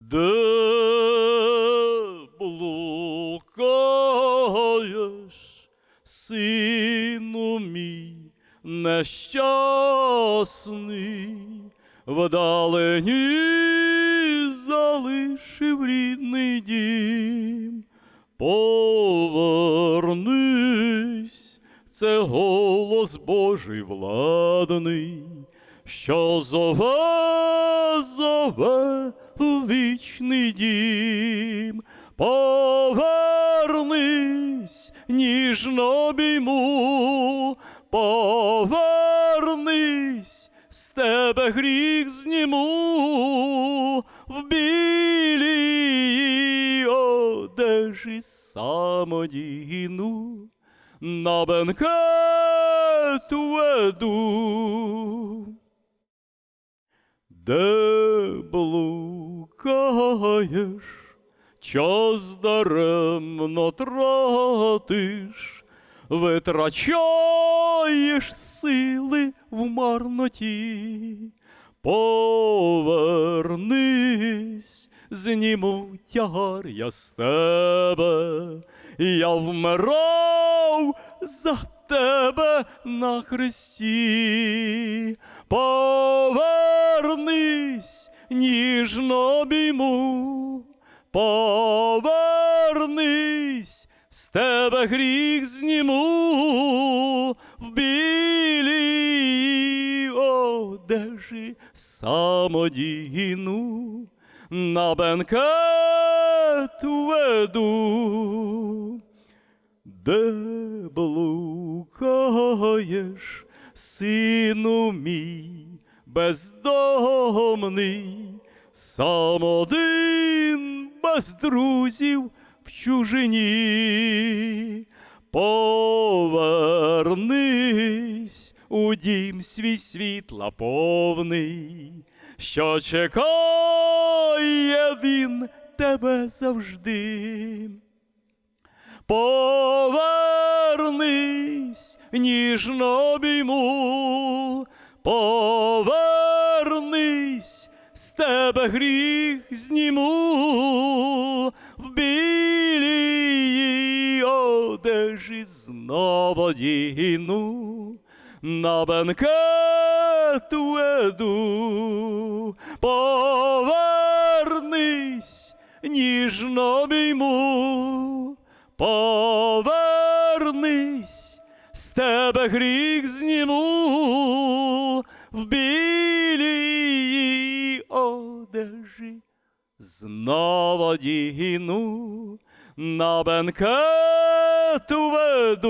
Де блукаєш, сину мій нещасний, вдалині залишив рідний дім. Повернись, це голос Божий владний, що зове, зове у вічний дім. Повернись, ніжно обійму, повернись, з тебе гріх зніму, в білій одежі самодійну, на бенкет веду. Де блукаєш, час даремно тратиш, витрачаєш сили в марноті. Повернись, зніму тягар я з тебе, я вмирав за тебе на хресті. Повернись, ніжно обійму, повернись, з тебе гріх зніму, в білій одежі самодійну, на бенкет веду. Де блукаєш, сину мій, бездомний, сам один без друзів в чужині. Повернись у дім свій світла повний, що чекає він тебе завжди. Повернись, ніжно обійму, повернись, з тебе гріх зніму, в білій одежі знову одіну, на бенкет веду, повернись, ніжно обійму, повернись, з тебе гріх зніму, в білій одежі знову одіну, на бенкет веду.